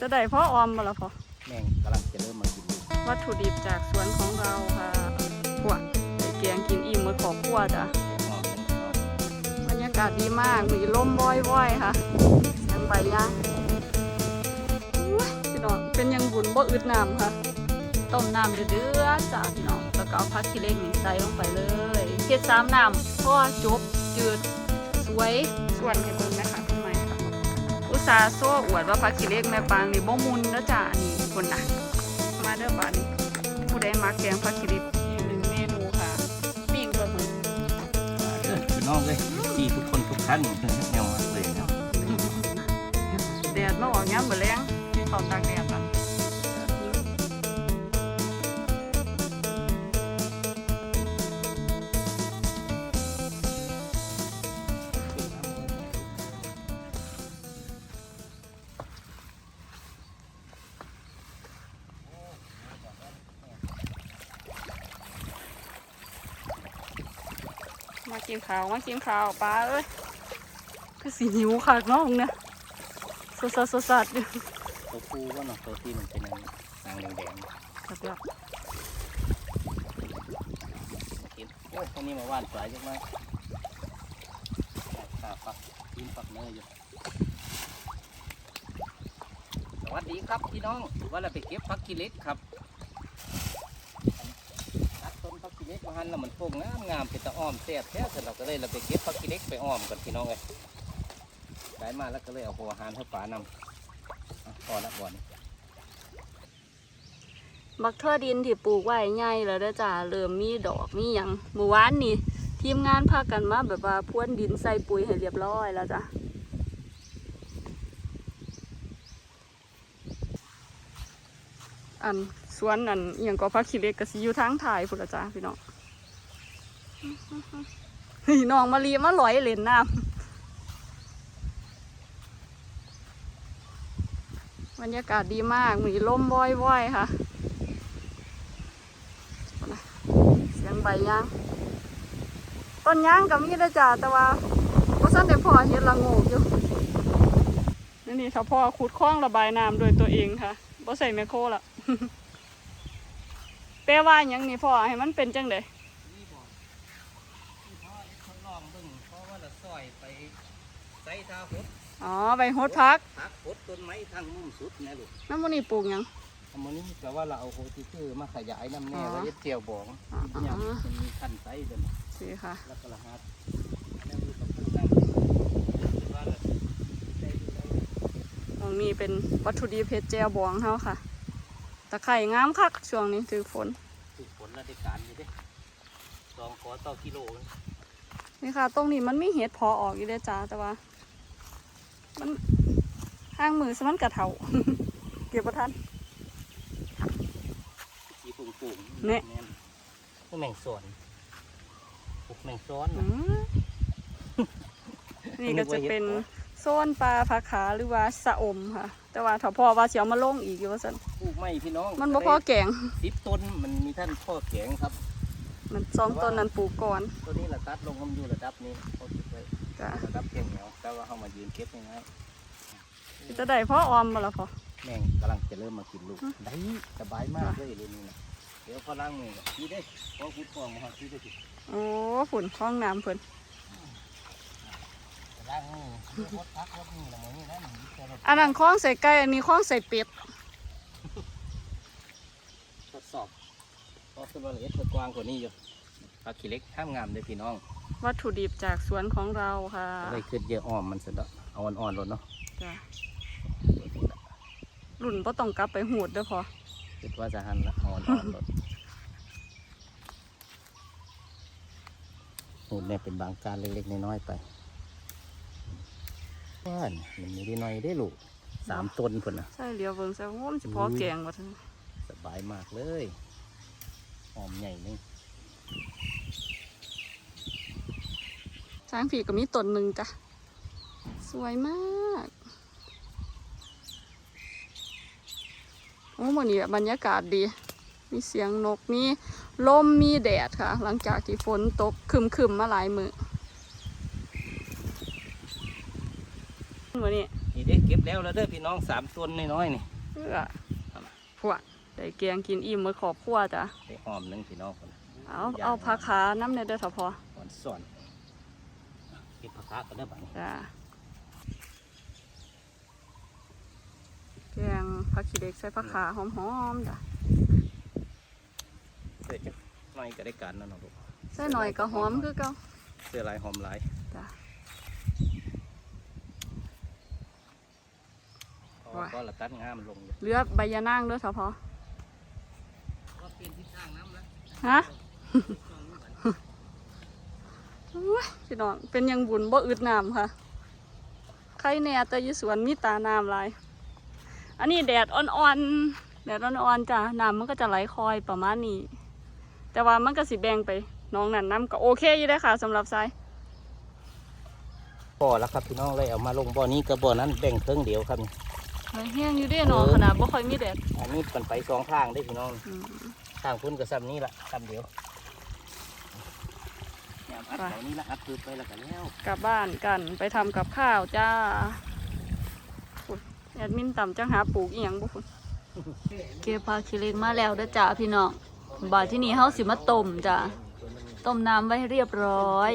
จะได้พ่อออมมาละพอแม่งกำลังจะเริ่มมากินลูกวัตถุดิบจากสวนของเราค่ะพวกใส่แกงกินอิ่มมือขอบครัวจ้ะหอมจังหอมบรรยากาศดีมากมีลมว่อยๆค่ะยังใบย่างอุ๊ยพี่น้องเป็นยังบุญบ่อึดน้ำค่ะต้มน้ำเดือดๆจ้าพี่น้องแล้วก็เอาผักขี้เหล็กนี่ใส่ลงไปเลยเฮ็ดสามน้ำพ่อจบจืดสวยส่วนให้เบิ่งน อุตส่าห์โซ่อวดว่าผักขี้เหล็กแม่ปางนี่บ่มุนเด้อจ้านี่คนน่ะมาเด้อบาดนี้ผู้ใดมักแกงผักขี้เหล็กอีกหนึ่งเมนูค่ะปิ้งปลาหมึกเออพี่น้องเลยที่ทุกคนทุกท่านแนวมากเลยนะแดดมาออกย้ำเบอแรงที่เขาตากแดดอะ มากินข้าวมากินข้าวปลาเอ้ยคือสีหิวขากน้องเนี่ยสดสดสดสดอยู่ตัวฟูว่าเนาะตัวที่มันเป็นนางแดงครับแล้วๆกินโอ้ยอันนี้มาว่านสวยจังมากข้าฟักกินฟักเนยอยู่สวัสดีครับพี่น้องว่าเราไปเก็บฟักกิเล็กครับตัดต้นฟักกิ เล็กมาหันแล้วมันโป่งงามงามเป็นตะอ้อมแซ่บแท้เสร็จเราก็เลยเราไปเก็บฟักกิเล็กไปอ้อมกันพี่น้องเลยได้มาแล้วก็เลยเอาหัวหารให้าปลานำอะพอละบ่อนบักเทอดินที่ปลูกไว้ใหญ่แล้วเด้อจ้าเริ่มมีดอกมีหยังเมื่อวานนี่ทีมงานพากันมาแบบว่าพ่วนดินใส่ปุ๋ยให้เรียบร้อยแล้วจ้ะอัน สวนอันอย่างก็พักขี้เล็กก็สิอยู่ทางถ่ายพุ่นละจ้าพี่น้องนี่น้องมาลีมาลอยเล่นน้ำบรรยากาศดีมากมีลมว่อยๆค่ะเสียงใบย่างต้นย่างก็มีนะจ๊ะแต่ว่าบ่ซันได้พอเฮ็ดละงกอยู่นี่นี่ถ้าพ่อขุดคล้องระบายน้ำโดยตัวเองค่ะบ่ใส่แมคโครละ แปลว่าหยังนี่พ่อให้มันเป็นจังไดนี่บอกนี่พ่อเอ็ดทดลองเบิ่งเพราะว่าเราซอยไปใส่ทาหดอ๋อใบโหดพักพักหดต้นไม้ทางมุมสุดนะลูกน้ำมันนี่ปลูกหยัง อันนี้แปลว่าเราเอาโฮติคือมาขยายน้ำแน่อ๋อไว้เฮ็ดเจียวบองอ๋อเนี่ยมันมีขั้นไซส์เดินสิค่ะ แล้วก็ละหัดแล้วมีกับผู้นั่งว่าเราได้ดูได้ตรงนี้เป็นวัตถุดิบเพชรแจวบองเฮาค่ะ ตะไคร่งามคักช่วงนี้ถือฝนถูกผลและได้การอยู่เด้สองขอต่อกิโลนี่ค่ะ ตรงนี้มันมีเห็ดพอออกอยู่เด้อจ้าแต่ว่า มันห้างมือสมันกระเทาเก็บประทันสีปุ่งปุ่งเนี่ยพวกแมงสอนพวกแมงซ้อนอืมนี่ก็จะเป็นโซนปลาผาขาหรือว่าสะอมค่ะ แต่ว่าถ้าพ่อว่าเสียวมาลงอีกอยู่ว่าสันปลูก ไม่พี่น้องมันบ่พอแกงสิบต้นมันมีท่านพ่อแข็งครับ มันสองต้นนั้นปลูกก่อนตัวนี้ระดับลงคำอยู่ระดับนี้เขาคิดไว้จ้ะระดับเพียงเหนียวแต่ว่าเขามายืนเก็บง่ายจะได้พ่อออมมาละพอๆแม่งกำลังจะเริ่มมากินลูกได้สบายมากเลยเรื่องนี้นะเดี๋ยวพอล้างมือพี่ได้พอพูดฟองมาหาพี่ได้สิโอ้ฝุ่นคล้องน้ำเพิ่นล้างมือเดี๋ยวรถพักรถนี่ละมือนี่นะมันยึดแต่รถอันนั้นคล้องใส่ไก่อันนี้คล้องใส่เป็ดทด สอบเพราะคือว่าละเอียดกว้างกว่านี้อยู่ปลาขี้เล็กห้ามงามเลยพี่น้องวัตถุดิบจากสวนของเราค่ะอะไรขึ้นเยอะอ้อมมันสุดละเอาอ่อนๆรถเนาะจ้ะรุ่นบ่ต้องกลับไปหูดเด้อพอคิดว่าจะหันละอาอ่อนๆรถหูดเนี่ยเป็นบางการเล็กๆน้อยๆไปว่านมันมีได้น้อยได้ลูกสามต้นพุ่นนะใช่เหลียวเบิ่งใส่ว่ามันสิพอแกงบ่ทัน สบายมากเลยหอมใหญ่นึงช้างผีก็มีต้นหนึ่งจ้ะ สวยมากโอ้วันนี้บรรยากาศดี มีเสียงนก มีลม มีแดดค่ะ หลังจากที่ฝนตกครึมๆมาหลายมือวันนี้นี่นี่เด้เก็บแล้วแล้วเด้อพี่น้องสามต้นน้อยๆนี่เพื่อพวก ได้แกงกินอิ่มมื้อขอบครัวจ้ะได้หอมหนึงพี่น้องคนเอาเอาผักขาน้ำในเด้อเถอะพออ่อนส่วนเก็บผักกาดกันได้อบัดนี้จ้ะแกงผักขี้เหล็กใส่ผักขาหอมๆจ้ะเสื้อจะหน่อยก็ได้การนั่นเนาะลูกใส่หน่อยก็หอมคือเก่าเสื้อลายหอมหลายจ้ะเพราะว่าก็ละตัดงามลงอยู่เหลือใบยะนางเด้อเถอะพอก็เปลี่ยนทิศทางน้ำแล้ว ฮะอุ๊ยพี่น้องเป็นหยังบุญบ่อึดน้ำค่ะใครแน่แต่อยู่สวนมีตาน้ำหลายอันนี้แดดอ่อนๆแดดอ่อนๆจ้ะน้ำมันก็จะไหลคอยประมาณนี้ แต่ว่ามันก็สิแบ่งไปน้องนั่นน้ำก็โอเคอยู่ได้อค่ะสำหรับทรายพอแล้วครับพี่น้องเลยเอามาลงบ่อนี้กับบ่อนั้นแบ่งเครื่องเดียวครับนี่ไหลแห้งอยู่เด้เนาะขนาดบ่ค่อยมีแดดอันนี้มันไปสองข้างได้อพี่น้อง อืมข้างพุ่นกับซ้ำนี้ละซ้ำเดียวแถมอัดไปแถวนี้ละอัดคืนไปแล้วกันแล้ว กลับบ้านกันไปทำกับข้าวจ้าอุ๊ยแอดมินต่ำจังหาปลูกอีหยังบุคุณเก็บผักขี้เหล็กมาแล้วเด้อจ้าพี่น้องบาดที่นี่เฮาสิมาต้มจ้าต้มน้ำไว้ให้เรียบร้อย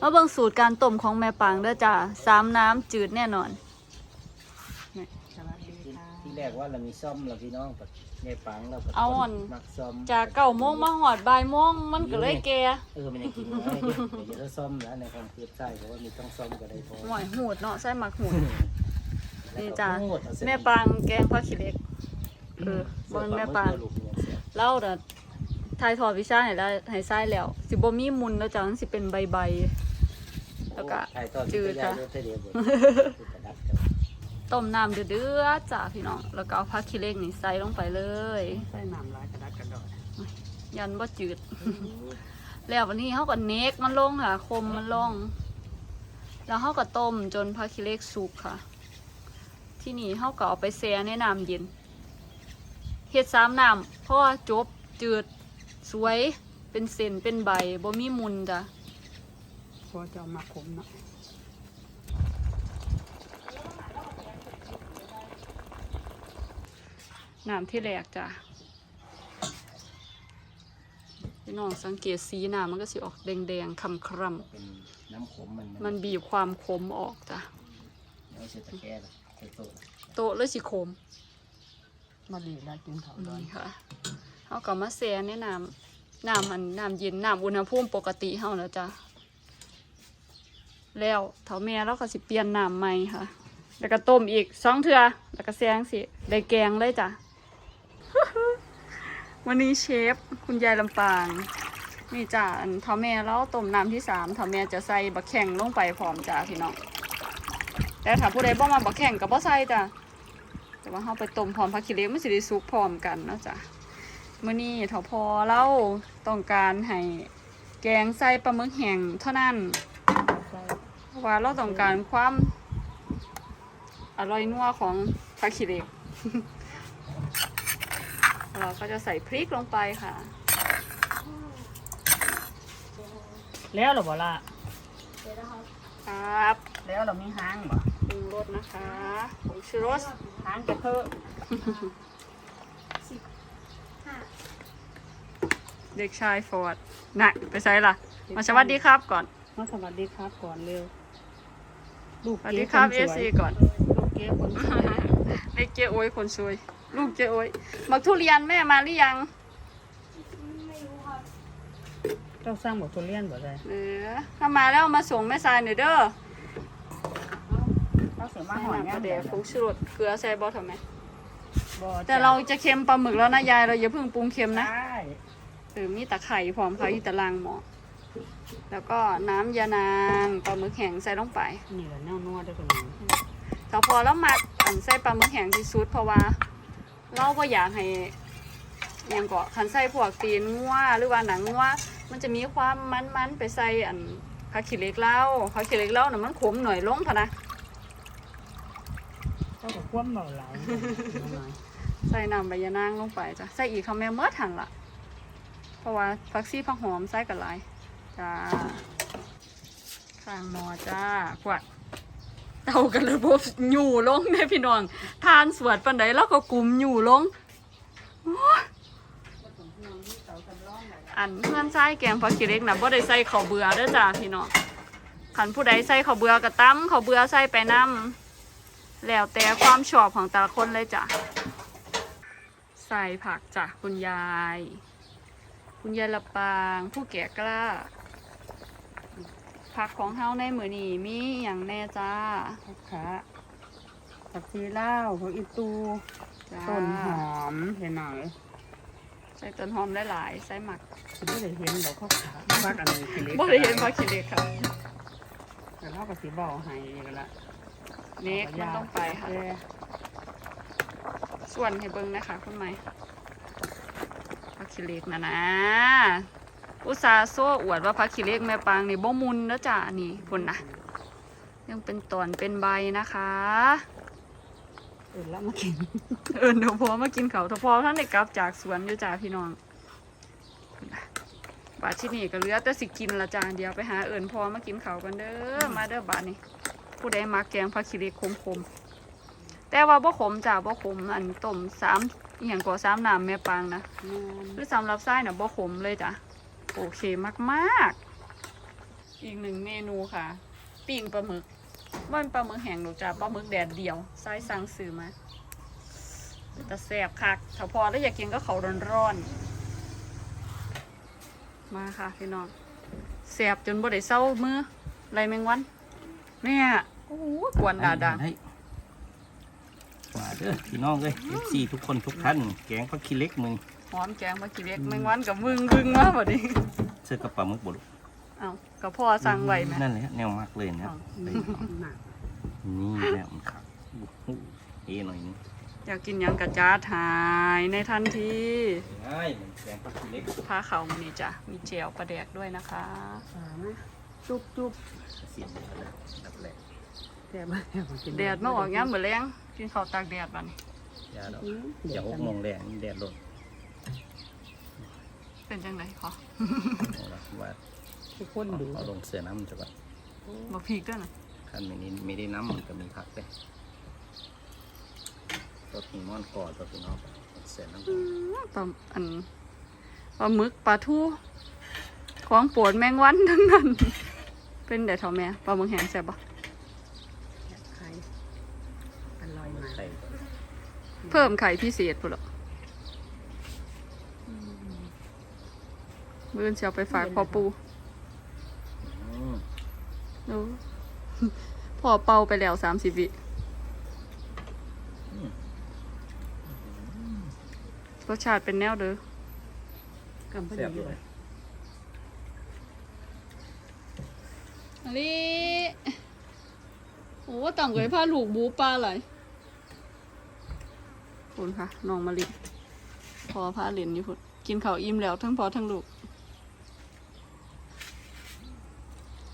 มาเบิ่งสูตรการต้มของแม่ปางเด้อจ้าสามน้ำจืดแน่นอนที่ แรกว่าเรามีซ่อมเราพี่น้องกับแม่ปังเราก็เอาอ่อน มักซ่อมจากเก้าโมงมาหอดบ่ายโมงมันก็เลยแก่เออมันยังกินได้เดี๋ยวจะได้ซ่อมแล้วในความคิดใช่เพราะว่ามีต้องซ่อมก็ได้พอหน่อยหูดเนาะใส่หมักหูด นี่จ้ะแล้วก็โหดเอเส้นแม่ปางแกงผักขี้เหล็ก เออเบิ่งแม่ปางลูกเนี่ยเสียเล่าเด้อทายทอดวิชาให้ได้ให้ทรายแล้ว สิบ่มีมุนแล้วจ้ะมันสิเป็นใบๆแล้วก็ถ่ายทอดจืดจ้ะจ้ะเดียวเบิดกระดับกัน ต้มน้ำเดือดๆจ้าพี่น้อง แล้วก็เอาผักขี้เหล็กนี่ใส่ลงไปเลย ใส่น้ำลายกระดักกระดอดยันบ่จืด แล้ววันนี้เขาก็เนกมันลงค่ะ คมมันลง แล้วเขาก็ต้มจนผักขี้เหล็กสุกค่ะ ที่นี่เขาก็เอาไปแช่ในน้ำเย็นเฮ็ดสามน้ำเพราะว่าจบจืดสวยเป็นเส้นเป็นใบบ่มีมุนจ้ะ พอจะเอามาขมเนาะ น้ำที่แรกจ้ะพี่น้องสังเกตสีน้ำมันก็สิออกแดงๆคำคร่ำเป็นน้ำขมมันมันบีบความขมออกจ้ะไม่ใช่ตะแกรงใช่โต๊ะโตะเลยสิขมมาดีแล้วกินเขาดอนนี่ค่ะเขาก็มาแช่ในน้ำน้ำมันน้ำเย็นน้ำอุณหภูมิปกติเฮาแล้วจ้ะแล้วเถาแม่เราก็สิเปลี่ยนน้ำใหม่ค่ะ แล้วก็ต้มอีกสองเทื่อแล้วก็แซงสิได้แกงเลยจ้ะ วันนี้เชฟคุณยายลำปางนี่จ้ะอันเถาแม่เราต้มน้ำที่สามเถาแม่จะใส่บักแข่งลงไปพร้อมจ้ะพี่น้องแต่ถ้าผู้ใดบ่มาบักแข่งก็บ่ใส่จ้ะแต่ว่าเราไปต้มพร้อมผักขี้เหล็กมันสิได้สุกพร้อมกันเนาะจ้ะมื้อนี้เถาพอเราต้องการให้แกงใส่ปลาหมึกแห้งเท่านั้นเพราะว่าเราต้องการความอร่อยนัวของผักขี้เหล็ก เราก็จะใส่พริกลงไปค่ะ แล้วเหรอบ่ล่ะครับ แล้วเรามีหางบ่ปรุงรสนะคะผงชูรสหางจะเพิ่มเด็กชายฟอร์ดน่ะไปใส่ล่ะ มาสวัสดีครับก่อน มาสวัสดีครับก่อนเร็วลูกสวัสเก๋ดีคครับนเอสวยซีก่อน ลูกเก๋คนสวยเล็กเจ๊โอ้ยคนสวย ลูกเจ๊โอ้ยมักทุเรียนแม่มาหรือยังเจ้าสร้างบททุเรียนบ่ได้เออถ้ามาแล้วมาส่งแม่ทรายหน่อยเด้อเราเสียมามาหหออยยงาปมลาเดีเดี๋ยยววผงชูรสเกลือใส่บอทำไมบ่แต่เราจะเค็มปลาหมึกแล้วนะยายเราอย่าเพิ่งปรุงเค็มนะได้เออมีตะไคร่พร้อมค่ะอยู่ตารางหมอแล้วก็น้ำยานางปลาหมึกแห้งใส่ลงไปนี่แหละแนวนัวได้อคนนี้ถ้าพอแล้วมัดอันใส่ปลาหมึกแห้งที่สุดเพราะว่า เราก็อยากให้อิหยังก็คันใส่พวกตีนงัวหรือว่าหนังงัวมันจะมีความมันๆไปใส่อันผักขี้เหล็กเล่าผักขี้เหล็กเล่าน่ะมันขมหน่อยลงพะนะเจ้าก็คว่ำเบาหลายหน่อยใส่น้ำใบยะนางลงไปจ้ะใส่อีกคำแม่เมื่อถังละเพราะว่าผักซี่ผักหอมใส่กับหลายจ้าข้างหมอจ้าขวด เต่ากันระบบหยู่ลงแม่พี่น้อง ทานสวดปันใดแล้วก็กลุ่มหยู่ลงอันเพื่อนใส่แกงผักขี้เล็กนะบ่ได้ใส่ข้าวเบื่อเด้อจ้าพี่น้องคันผู้ใดใส่ข้าวเบื่อก็ตั้มข้าวเบื่อใส่ไปนํแล้วแต่ความชอบของแต่ละคนเลยจ้ะใส่ผักจ้ะคุณยาย คุณยายละปางผู้แก่กล้า ผักของเฮาในมื้อนี้มีอย่างแน่จ้าผักขาผักชีลาวผักอีตูจ้าต้นหอมเห็นหน่อยใส่ต้นหอมหลายๆใส่หมักคุณไม่ได้เห็นดอกข้าวขาฟักอันนี้กินเล็กบ่ได้เห็นผักขี้เหล็กค่ะแต่เราก็สีบอกให้กันละเน็กมันต้องไปค่ะแย่ส่วนให้เบิ่งนะคะคุณไม้ผักขี้เหล็กนะนะ อุตส่าห์โซ่อวดว่าผักขี้เหล็กแม่ปางนี่บ่มุนนะจ้ะนี่พุ่นนะยังเป็นตอนเป็นใบนะคะ เออแล้วมากิน เอิญเดี๋ยวพอมากินเขาวถ้าพอท่านได้กลับจากสวนอยู่จ้าพี่น้องพุ่นน่ะบาดที่นี่ก็เหลือแต่สิกินละจ้าเดี๋ยวไปหาเอิญพอมากินเขาวกันเด้อมาเด้อบาดนี้ผู้ใดมาแกงผักขี้เหล็กขมๆแต่ว่าบ่ขมจ้าบ่ขมอันต้มสามอหย่างก่อสามน้ำแม่ปางนะงานหรือสำหรับไส้น่ะบ่ขมเลยจ้ะ โอเคมากๆ อีกหนึ่งเมนูค่ะปิ้งปลาหมึกว่านปลาหมึกแห้งหนูจ้ะปลาหมึกแดดเดียวไส้สั่งซื้อมาแต่แสบคักถ้าพอแล้วอยากกินก็เขาร้อนๆมาค่ะพี่น้องแสบจนบ่ได้เศร้ามือไรแมงวันแม่ยโอ้โหกวนดาดาให้มาเด้อพี่น้องเอ้ย FC ทุกคนทุกท่านแกงผักขี้เล็กมึง อมแกงมากี่เล็กแมงวันกับมึงบึงมาบ่ดิเสื้อกระเป๋ามึกบ่ลูกเอากับพ่อสั่งไว้ไหมนั่นแหละแนวมากเลยนะอ๋อหนักนี่แหละมันขับโอ้โหเอ๋หน่อยนึงอยากกินหยังกระจาดหายในทันทีใช่มันแกงผักขี้เหล็กพาเขามานี่จ้ะมีเจลปลาแดกด้วยนะคะสามนะจุบจุบเสียงเดือดเลยดับแรกแต่มาแต่มากินแดดมาออกย้ำเหมือนแรงกินข้าวตากแดดบ้านี่ยาดอกอืมอย่าหกโมงแดดนี่แดดลด เป็นจังไดขอเอาละว่าทุกคนดูเอาลงเสือน้ำจะแบบบอกพีกด้วยนะขั้นไม่นี้ไม่ได้น้ำมันก็มีผักเลยตัวผีมอนกอดตัวผีน้องเสือน้ำอื้อปลาอันปลาหมึกปลาทูของโปวดแมงวันทั้งนั้น เป็นแต่เท่าแม่ปลาหมึกแห้งแซ่บปะไข่อร่อยมากไข่เพิ่มไข่พิเศษพุ่นหรอ มื่อนเชียวไปฝากพ่อปูอืมดูพ่อเป่าไปแล้วสามสิบวิรสชาติเป็นแนวเด้อกำพอแซ่บดีเลเลยยอันนี้โอ้ต่ำกว่าผ้าลูกบูปลาไหลคุณค่ะน้องมะลิพอผ้าเหรียญอยู่พุ่นกินข้าวอิ่มแล้วทั้งพอทั้งลูก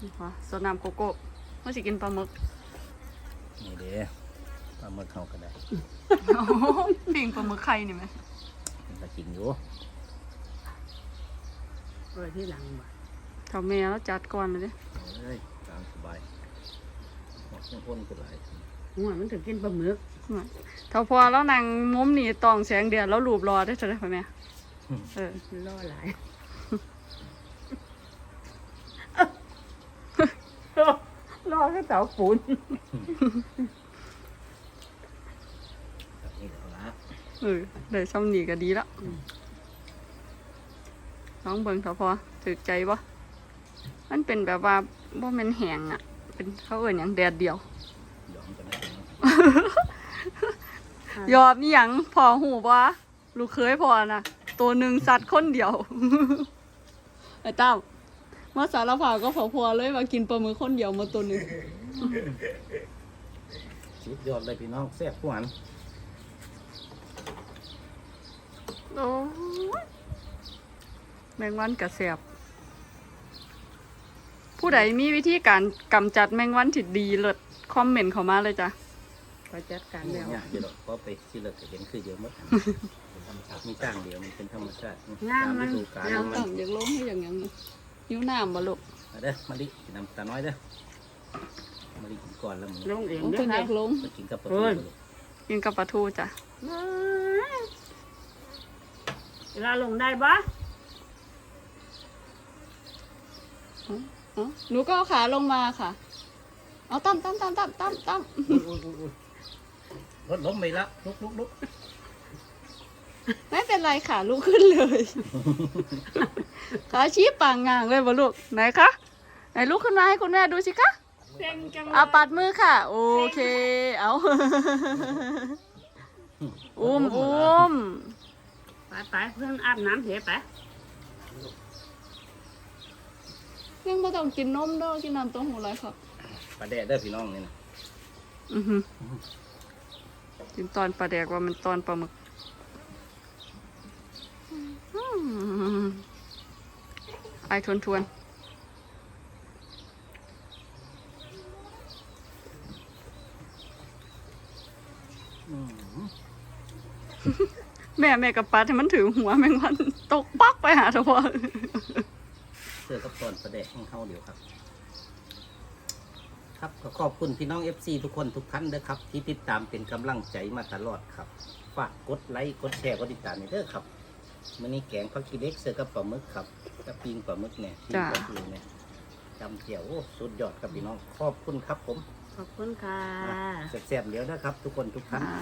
นี่ค่ะสดน้ำโกโก้เมื่อสิกินปลาหมึกนี่เด้ปลาหมึกเขาก็ได้โอ้โหปิ่งปลาหมึกไข่นี่ไหมมันก็กินอยู่เออที่หลังบ่เท่าแม่แล้วจัดก่อนเลยเด้เอ้ยตามสบายหมดเครื่องพ่นก็ไหลายหัวมันถึงกินปลาหมึกเท่าพอแล้วนางมุมนี่ตองแสงเดือนแล้วรูปรอได้เท่าไหร่พ่อแม่ เออ ล่อหลาย ล่อแค่เสาปูนแบบนี้เดี๋ยวละเออได้ซ้ำนี่ก็ดีแล้วน้องเบิ่งเถอะพอถือใจปะมันเป็นแบบว่าบ่แม่นแหงอะ เป็นเขาเอ่ยอย่างแดดเดียว ยอมกันได้เนาะยอมนี่ยังพอหูปะลูกเคยพอนะตัวหนึ่งสัตว์คนเดียว ไอ้เต้า มาสารภาพก็พอพอๆเลยว่ากินปลาหมึกคนเดียวมาตัวหนึ่งสุดยอดเลยพี่น้องแซ่บหวานโอ้ยแมงวันกระแสบผู้ใดมีวิธีการกำจัดแมงวันที่ดีเลิศคอมเมนต์เข้ามาเลยจ้ะไปจัดการเนี่แล้วยเดี๋ยวเราก็ไปที่เราจะเห็นคือเยอะมากเป็นธรรมชาติมีจ้างเดียวมันเป็นธรรมชาติงามตามมัฤนดูกาลงามมัต่ำอยากลงให้อย่างยัง หิวน้ำบ่ลูกมาเด้อมาดิกินน้ำตาน้อยเด้อมาได้กินก่อนแล้วมึงลงเองโอ้เด้เพิ่อนอค่ะยากลงไปกินกับปลาเอ้ทูยกินกับปลาทูจ้ะเวลาลงได้ปะอ๋ออ๋อหนูก็เอาขาลงมาค่ะ เอาตั้มตั้มตั้มตั้มตั้มตั้มอุ้ยอุ้ยอุ้ยอุ้ยรถล้มไปแล้วลุกลุกลุก ไม่เป็นไรค่ะลุกขึ้นเลยขาชี้ปางงางเลยบ่ลูกไหนคะไหนลุกขึ้นมาให้คุณแม่ดูสิคะเซ็งจังเลยเอาปัดมือค่ะ โอเค เอาอุ้มอุ้มไปไปเพื่อนอาบน้ำเถอะไปยังไม่ต้องกินนมเด้อกินน้ำเต้มหูไรครับปลาแดดเด้อพี่น้องนี่นะอือหือกินตอนปลาแดกว่ามันตอนปลาหมึกอืม ไอทวนทวนอืมๆแม่แม่กับปัดให้มันถือหัวแมงวันตกปักไปหาทวารเสื้อกับตอนปลาแดดของเขาเดียวครับ ครับก็ขอบคุณพี่น้อง FC ทุกคนทุกท่านเด้อครับ ที่ติดตามเป็นกำลังใจมาตลอดครับ ฝากกดไลค์กดแชร์กดติดตามนี่เด้อครับ มื้อนี้แกงผักกีเล็กเสื้อกับปลาหมึกครับกับปิงปลาหมึกเนี่ยปิงปลาทูเนี่ยจำเจียวโอ้สุดยอดครับพี่น้องขอบคุณครับผมขอบคุณค่ะ แซ่บๆเดี๋ยวนะครับ ทุกคนทุกท่านอ่า